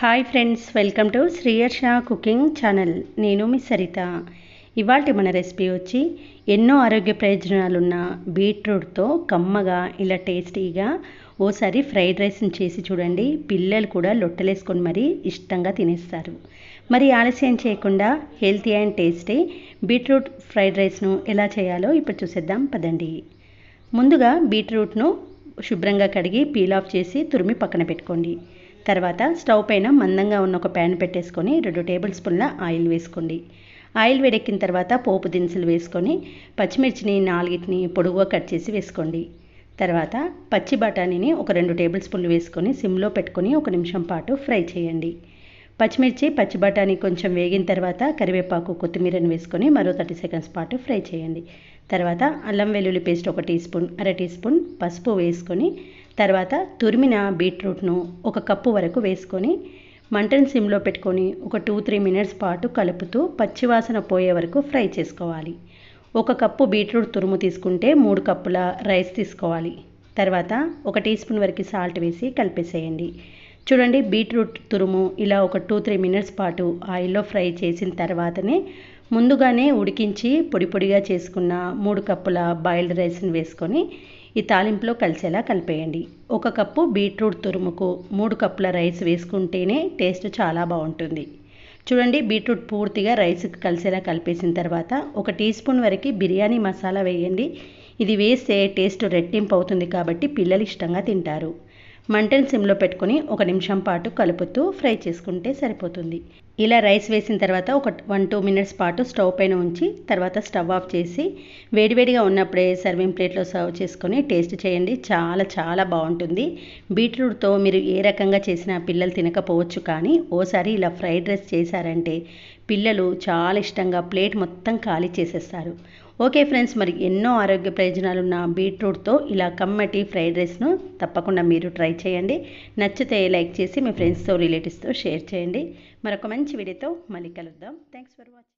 Hi friends welcome to Sriharsha cooking channel నేను మీ సరిత. ఇవాళ మన రెసిపీ వచ్చి ఎన్నో ఆరోగ్య ప్రయోజనాలున్న బీట్రూట్తో కమ్మగా ఇలా టేస్టీగా ఓసారి ఫ్రైడ్ రైస్ని చేసి చూడండి. పిల్లలు కూడా లొట్టలేసుకొని మరీ ఇష్టంగా తినేస్తారు. మరి ఆలస్యం చేయకుండా healthy and tasty beetroot fried రైస్ను ఎలా చేయాలో ఇప్పుడు చూసేద్దాం పదండి. ముందుగా బీట్రూట్ను శుభ్రంగా కడిగి పీల్ ఆఫ్ చేసి తురిమి పక్కన పెట్టుకోండి. తర్వాత స్టవ్ పైన మందంగా ఉన్న ఒక ప్యాన్ పెట్టేసుకొని రెండు టేబుల్ స్పూన్ల ఆయిల్ వేసుకోండి. ఆయిల్ వేడెక్కిన తర్వాత పోపు దినుసులు వేసుకొని పచ్చిమిర్చిని నాలుగిటిని పొడుగుగా కట్ చేసి వేసుకోండి. తర్వాత పచ్చి బఠానీని ఒక రెండు టేబుల్ స్పూన్లు వేసుకొని సిమ్లో పెట్టుకొని ఒక నిమిషం పాటు ఫ్రై చేయండి. పచ్చిమిర్చి పచ్చి బఠానీ కొంచెం వేగిన తర్వాత కరివేపాకు కొత్తిమీరను వేసుకొని మరో థర్టీ సెకండ్స్ పాటు ఫ్రై చేయండి. తర్వాత అల్లం వెల్లుల్లి పేస్ట్ ఒక టీ స్పూన్ అర టీ స్పూన్ పసుపు వేసుకొని తర్వాత తురిమిన బీట్రూట్ను ఒక కప్పు వరకు వేసుకొని మంటను సిమ్లో పెట్టుకొని ఒక టూ త్రీ మినిట్స్ పాటు కలుపుతూ పచ్చివాసన పోయే వరకు ఫ్రై చేసుకోవాలి. ఒక కప్పు బీట్రూట్ తురుము తీసుకుంటే మూడు కప్పుల రైస్ తీసుకోవాలి. తర్వాత ఒక టీ స్పూన్ వరకు సాల్ట్ వేసి కలిపేసేయండి. చూడండి బీట్రూట్ తురుము ఇలా ఒక టూ త్రీ మినిట్స్ పాటు ఆయిల్లో ఫ్రై చేసిన తర్వాతనే ముందుగానే ఉడికించి పొడి పొడిగా చేసుకున్న మూడు కప్పుల బాయిల్డ్ రైస్ని వేసుకొని ఈ తాలింపులో కలిసేలా కలిపేయండి. ఒక కప్పు బీట్రూట్ తురుముకు మూడు కప్పుల రైస్ వేసుకుంటేనే టేస్ట్ చాలా బాగుంటుంది. చూడండి బీట్రూట్ పూర్తిగా రైస్కి కలిసేలా కలిపేసిన తర్వాత ఒక టీ స్పూన్ వరకు బిర్యానీ మసాలా వేయండి. ఇది వేస్తే టేస్ట్ రెట్టింపు అవుతుంది కాబట్టి పిల్లలు ఇష్టంగా తింటారు. మంటను సిమ్లో పెట్టుకొని ఒక నిమిషం పాటు కలుపుతూ ఫ్రై చేసుకుంటే సరిపోతుంది. ఇలా రైస్ వేసిన తర్వాత ఒక వన్ టూ మినిట్స్ పాటు స్టవ్ పైన ఉంచి తర్వాత స్టవ్ ఆఫ్ చేసి వేడివేడిగా ఉన్నప్పుడే సర్వింగ్ ప్లేట్లో సర్వ్ చేసుకొని టేస్ట్ చేయండి. చాలా చాలా బాగుంటుంది. బీట్రూట్తో మీరు ఏ రకంగా చేసినా పిల్లలు తినకపోవచ్చు కానీ ఓసారి ఇలా ఫ్రైడ్ రైస్ చేశారంటే పిల్లలు చాలా ఇష్టంగా ప్లేట్ మొత్తం ఖాళీ చేసేస్తారు. ఓకే ఫ్రెండ్స్ మరి ఎన్నో ఆరోగ్య ప్రయోజనాలు ఉన్న బీట్రూట్తో ఇలా కమ్మటి ఫ్రైడ్ రైస్ను తప్పకుండా మీరు ట్రై చేయండి. నచ్చితే లైక్ చేసి మీ ఫ్రెండ్స్తో రిలేటివ్స్తో షేర్ చేయండి. మరొక మంచి వీడియోతో మళ్ళీ కలుద్దాం. Thanks for watching.